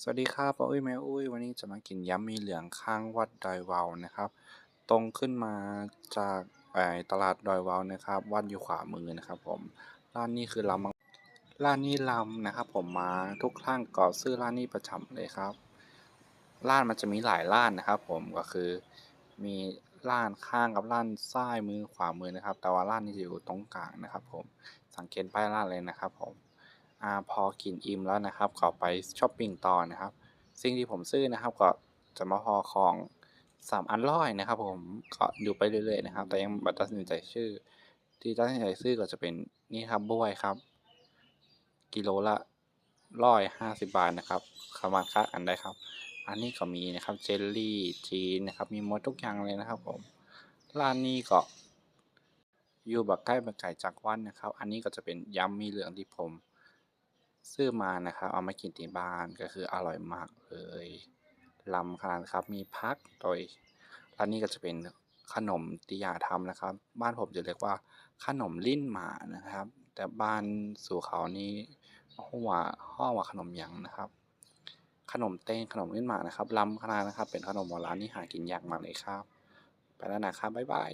สวัสดีครับป้าอุ้ยแม่อุ้ย วันนี้จะมากินยำมีเหลืองข้างวัดดอยวาวนะครับ ตรงขึ้นมาจากตลาดดอยวาวนะครับ วัดอยู่ขวามือนะครับ ผม ร้านนี้คือลำร้านนี้ลำนะครับ ผมมาทุกครั้งก็ซื้อร้านนี้ประจำเลยครับ ร้านมันจะมีหลายร้านนะครับ ผมก็คือมีร้านข้างกับร้านซ้ายมือขวามือนะครับ แต่ว่าร้านนี้จะอยู่ตรงกลางนะครับ ผม สังเกตป้ายร้านเลยนะครับ ผม อ่าพอกินอิ่มแล้วนะครับก็ไปช้อปปิ้งต่อนะครับ สิ่งที่ผมซื้อนะครับก็จะมาพอของสามอันร้อยนะครับ ผมก็ดูไปเรื่อยๆนะครับ แต่ยังบ่ตัดสินใจชื่อ ที่ตัดสินใจซื้อก็จะเป็นนี่ครับบวยครับ กิโลละร้อยห้าสิบบาทนะครับสามารถค้ากันได้ครับ อันนี้ก็มีนะครับเจลลี่จีนนะครับ มีหมดทุกอย่างเลยนะครับ ผมร้านนี้ก็อยู่แบบใกล้แบบไก่จากวันนะครับ อันนี้ก็จะเป็นยำมีเหลืองที่ผม ซื้อมานะครับ เอามากินที่บ้านก็คืออร่อยมากเลยล้ำขนาดครับมีพักโดยร้านนี้ก็จะเป็นขนมติยาทำนะครับ บ้านผมจะเรียกว่าขนมลิ้นหมานะครับ แต่บ้านสู่เขานี่ห้อว่าห้อว่าขนมหยังนะครับ ขนมเต้งขนมลิ้นหมานะครับล้ำขนาดนะครับ เป็นขนมโบราณที่หากินยากมากเลยครับ ไปแล้วนะครับบ๊ายบาย